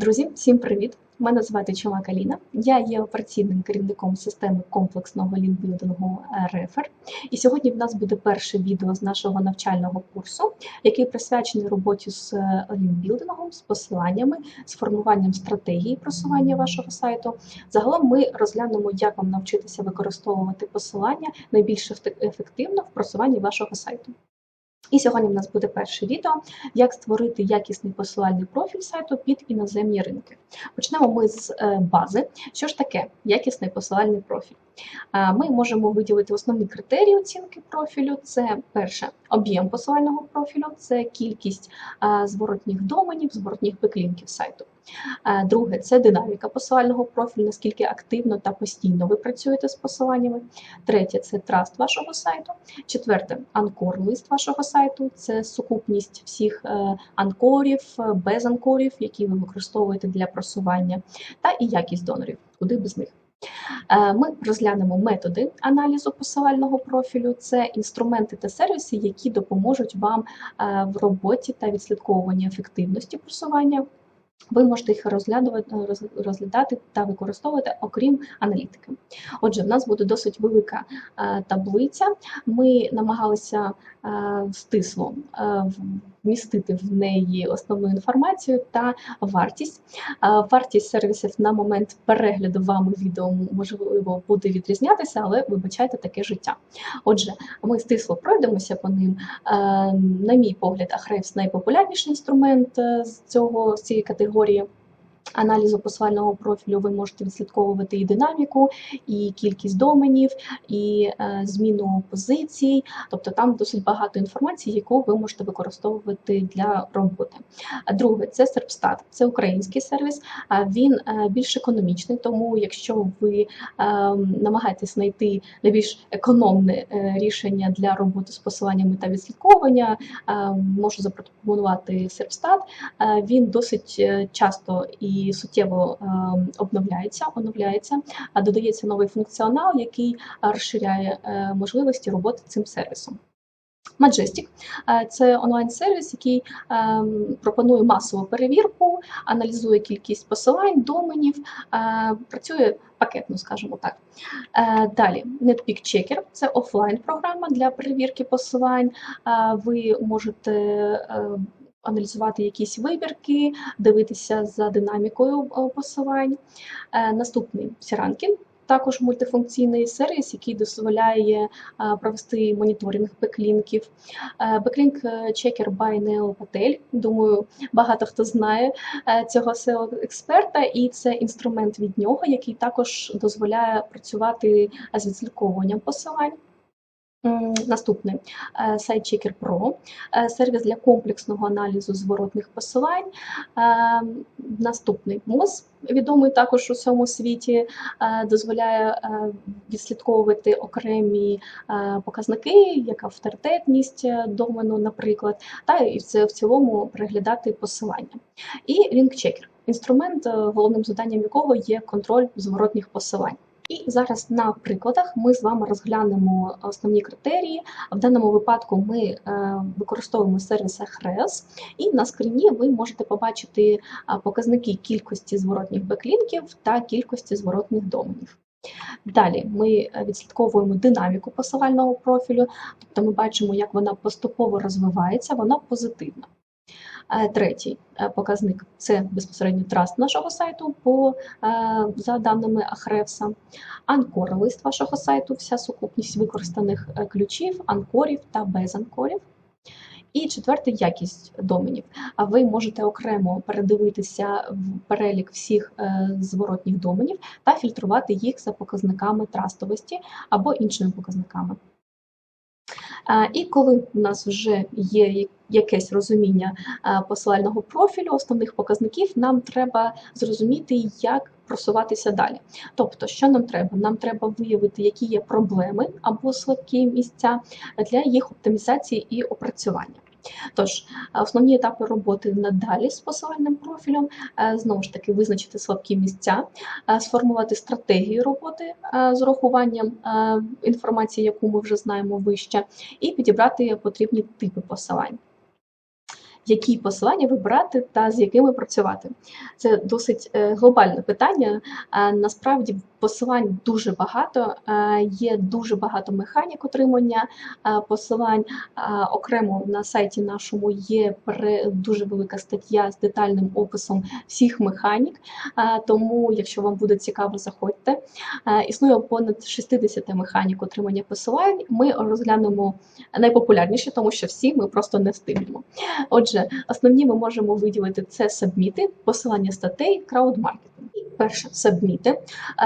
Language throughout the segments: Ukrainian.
Друзі, всім привіт! Мене звати Чумак Аліна. Я є операційним керівником системи комплексного лінкбілдингу Рефер. І сьогодні в нас буде перше відео з нашого навчального курсу, який присвячений роботі з лінкбілдингом, з посиланнями, з формуванням стратегії просування вашого сайту. Загалом ми розглянемо, як вам навчитися використовувати посилання найбільш ефективно в просуванні вашого сайту. І сьогодні в нас буде перше відео, як створити якісний посилальний профіль сайту під іноземні ринки. Почнемо ми з е, бази. Що ж таке якісний посилальний профіль? Е, ми можемо виділити основні критерії оцінки профілю. Це перше об'єм посилального профілю, це кількість е, зворотніх доменів, зворотніх беклінків сайту. Друге це динаміка посилального профілю, наскільки активно та постійно ви працюєте з посиланнями. Третє це траст вашого сайту. Четверте анкор-лист вашого сайту це сукупність всіх анкорів, без анкорів, які ви використовуєте для просування, та і якість донорів, куди без них. Ми розглянемо методи аналізу посилального профілю, це інструменти та сервіси, які допоможуть вам в роботі та відслідковуванні ефективності просування. Ви можете їх розглядати та використовувати, окрім аналітики. Отже, в нас буде досить велика е, таблиця. Ми намагалися е, стисло е, вмістити в неї основну інформацію та вартість. Вартість сервісів на момент перегляду вами відео можливо буде відрізнятися, але вибачайте таке життя. Отже, ми стисло пройдемося по ним. На мій погляд, Ahrefs найпопулярніший інструмент з цього з цієї категорії. категорії. Аналізу посвального профілю ви можете відслідковувати і динаміку, і кількість доменів, і е, зміну позицій, тобто там досить багато інформації, яку ви можете використовувати для роботи. Друге, це Serpstat, це український сервіс, він е, більш економічний, тому якщо ви е, намагаєтесь знайти найбільш економне рішення для роботи з посиланнями та відслідковування, можу запропонувати Serpstat. Він досить часто і і суттєво ем, обновляється, оновляється, додається новий функціонал, який розширяє е, можливості роботи цим сервісом. Majestic – це онлайн-сервіс, який ем, пропонує масову перевірку, аналізує кількість посилань, доменів, е, працює пакетно, скажімо так. Е, далі, NetPeak Checker – це офлайн-програма для перевірки посилань. Ви можете аналізувати якісь вибірки, дивитися за динамікою е, посилань. Е, наступний Сіранкін. Також мультифункційний сервіс, який дозволяє е, провести моніторинг беклінків. Беклінк чекер by Neo Patel. Думаю, багато хто знає цього seo експерта і це інструмент від нього, який також дозволяє працювати з відслідковуванням посилань. Наступний е, SiteChecker Pro, е, сервіс для комплексного аналізу зворотних посилань. Е, наступний МОЗ, відомий також у всьому світі, дозволяє відслідковувати окремі показники, як авторитетність домену, наприклад, та і в цілому переглядати посилання. І LinkChecker – інструмент, головним заданням якого є контроль зворотних посилань. І зараз на прикладах ми з вами розглянемо основні критерії. В даному випадку ми е, використовуємо сервіс Ahrefs, і на скріні ви можете побачити показники кількості зворотних беклінків та кількості зворотних доменів. Далі ми е, відслідковуємо динаміку посилального профілю, тобто ми бачимо, як вона поступово розвивається, вона позитивна. Е, третій е, показник це безпосередньо траст нашого сайту по, е, за даними Ahrefs, анкор лист вашого сайту, вся сукупність використаних ключів, анкорів та без анкорів. І четверте якість доменів. А ви можете окремо передивитися в перелік всіх зворотніх доменів та фільтрувати їх за показниками трастовості або іншими показниками. І коли у нас вже є якесь розуміння посилального профілю, основних показників, нам треба зрозуміти, як просуватися далі. Тобто, що нам треба? Нам треба виявити, які є проблеми або слабкі місця для їх оптимізації і опрацювання. Тож, основні етапи роботи надалі з посилальним профілем, е, знову ж таки, визначити слабкі місця, е, сформувати стратегію роботи е, з урахуванням інформації, яку ми вже знаємо вище, і підібрати потрібні типи посилань. Які посилання вибирати та з якими працювати. Це досить е, глобальне питання. Е, Насправді посилань дуже багато, е, є дуже багато механік отримання посилань. Окремо на сайті нашому є дуже велика стаття з детальним описом всіх механік. Тому, якщо вам буде цікаво, заходьте. Існує понад 60 механік отримання посилань. Ми розглянемо найпопулярніші, тому що всі ми просто не встигнемо. Отже, основні ми можемо виділити це сабміти, посилання статей, краудмаркетинг. Перше сабміти.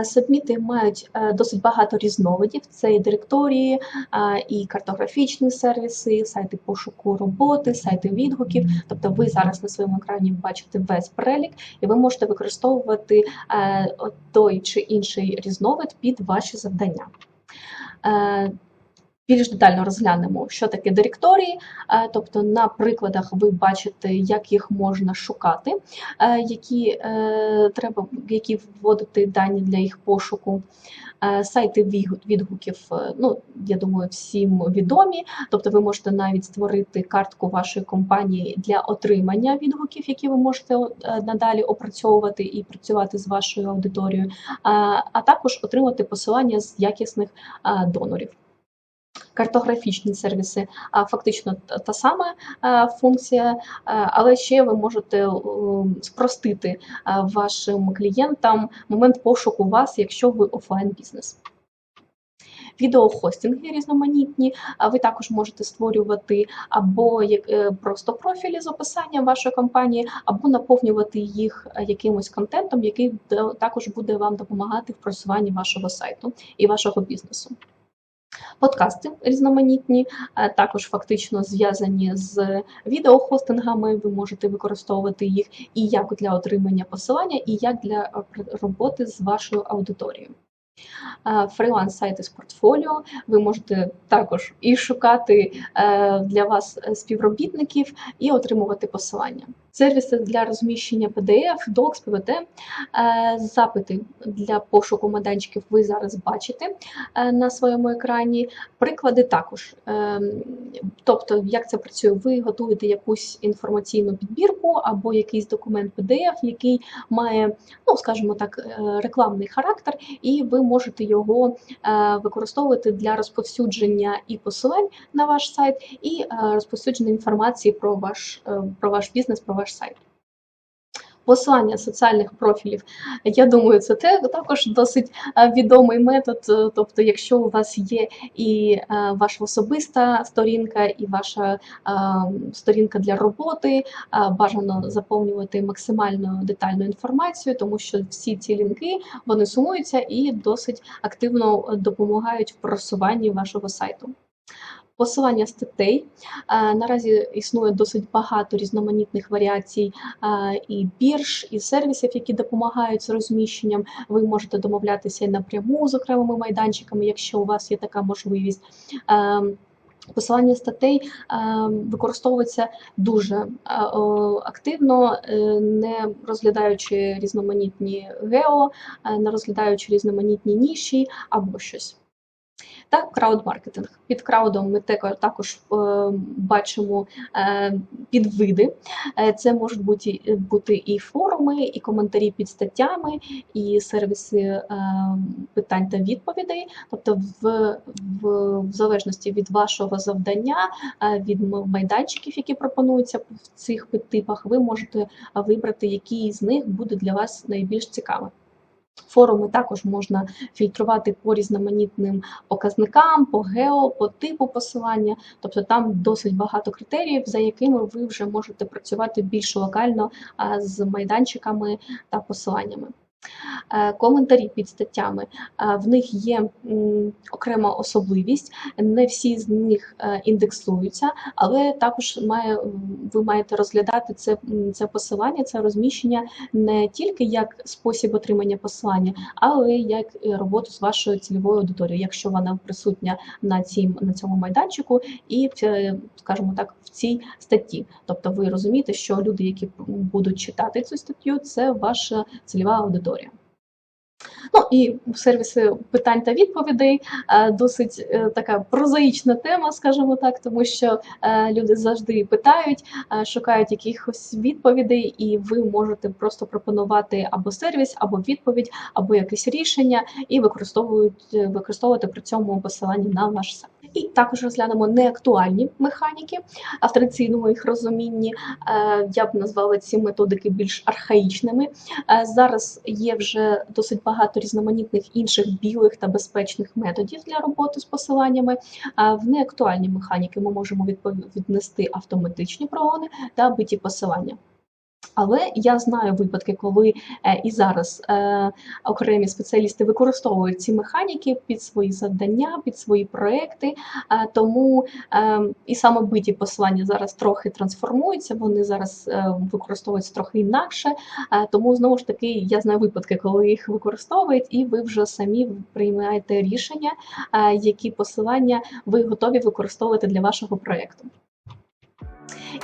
Е, Сабміти мають е, досить багато різновидів: це і директорії, е, і картографічні сервіси, сайти пошуку роботи, сайти відгуків. Тобто, ви зараз на своєму екрані бачите весь перелік, і ви можете використовувати той чи інший різновид під ваші завдання. Більш детально розглянемо, що таке директорії, е, тобто на прикладах ви бачите, як їх можна шукати, е, які е, треба які вводити дані для їх пошуку. Сайти відгуків, ну я думаю, всім відомі. Тобто, ви можете навіть створити картку вашої компанії для отримання відгуків, які ви можете надалі опрацьовувати і працювати з вашою аудиторією, а також отримати посилання з якісних донорів. Картографічні сервіси фактично та, сама функція, але ще ви можете спростити вашим клієнтам момент пошуку вас, якщо ви офлайн бізнес. Відеохостинги різноманітні, ви також можете створювати або е, просто профілі з описанням вашої компанії, або наповнювати їх е, якимось контентом, який також буде вам допомагати в просуванні вашого сайту і вашого бізнесу. Подкасти різноманітні, е, також фактично зв'язані з відеохостингами. Ви можете використовувати їх і як для отримання посилання, і як для е, роботи з вашою аудиторією. Е, Фріланс-сайти з портфоліо. Ви можете також і шукати для вас співробітників і отримувати посилання. Сервіси для розміщення PDF, Docs, PPT, е, запити для пошуку майданчиків ви зараз бачите е, на своєму екрані. Приклади також. Ем, Тобто, як це працює? Ви готуєте якусь інформаційну підбірку або якийсь документ PDF, який має, ну скажімо так, е, рекламний характер, і ви можете його е, використовувати для розповсюдження і посилань на ваш сайт, і е, розповсюдження інформації про ваш, е, про ваш бізнес, про ваш сайт. Посилання соціальних профілів, я думаю, це також досить е, відомий метод. Е, Тобто, якщо у вас є і е, ваша особиста сторінка, і ваша сторінка для роботи, бажано заповнювати максимально детальну інформацію, тому що всі ці лінки вони сумуються і досить активно допомагають в просуванні вашого сайту. Посилання статей. Е, Наразі існує досить багато різноманітних варіацій е, і бірж, і сервісів, які допомагають з розміщенням. Ви можете домовлятися і напряму з окремими майданчиками, якщо у вас є така можливість. Е, Посилання статей використовується дуже активно, не розглядаючи різноманітні гео, не розглядаючи різноманітні ніші або щось. Та краудмаркетинг. Під краудом ми також е, бачимо е, підвиди. Е, Це можуть бути, бути і форуми, і коментарі під статтями, і сервіси питань та відповідей. Тобто, в, в, в залежності від вашого завдання, від майданчиків, які пропонуються в цих підтипах, ви можете вибрати, який з них буде для вас найбільш цікавим. Форуми також можна фільтрувати по різноманітним показникам, по гео, по типу посилання. Тобто там досить багато критеріїв, за якими ви вже можете працювати більш локально з майданчиками та посиланнями. Е, Коментарі під статтями. Е, В них є окрема особливість, не всі з них е, індексуються, але також має, ви маєте розглядати це, це посилання, це розміщення не тільки як спосіб отримання посилання, але як роботу з вашою цільовою аудиторією, якщо вона присутня на, цім, на цьому майданчику і, скажімо так, в цій статті. Тобто ви розумієте, що люди, які будуть читати цю статтю, це ваша цільова аудиторія. fondatore. Ну і сервіси питань та відповідей е, досить е, така прозаїчна тема, скажімо так, тому що е, люди завжди питають, шукають якихось відповідей, і ви можете просто пропонувати або сервіс, або відповідь, або якесь рішення, і використовують використовувати при цьому посилання на ваш сайт. І також розглянемо неактуальні механіки, а в традиційному їх розумінні я б назвала ці методики більш архаїчними. Зараз є вже досить багато різноманітних інших білих та безпечних методів для роботи з посиланнями. В неактуальні механіки ми можемо віднести автоматичні прогони та биті посилання. Але я знаю випадки, коли е, і зараз е, окремі спеціалісти використовують ці механіки під свої завдання, під свої проекти. Е, тому і саме биті посилання зараз трохи трансформуються, вони зараз використовуються трохи інакше. Тому знову ж таки я знаю випадки, коли їх використовують, і ви вже самі приймаєте рішення, які посилання ви готові використовувати для вашого проекту.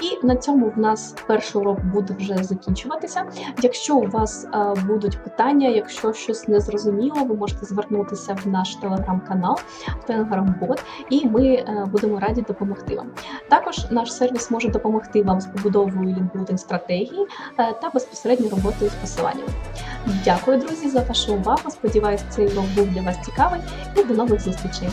І на цьому в нас перший урок буде вже закінчуватися. Якщо у вас е, будуть питання, якщо щось не зрозуміло, ви можете звернутися в наш телеграм-канал, в телеграм-бот, і ми е, будемо раді допомогти вам. Також наш сервіс може допомогти вам з побудовою лінкбілдинг стратегії е, та безпосередньо роботою з посиланнями. Дякую, друзі, за вашу увагу. Сподіваюсь, цей урок був для вас цікавий і до нових зустрічей.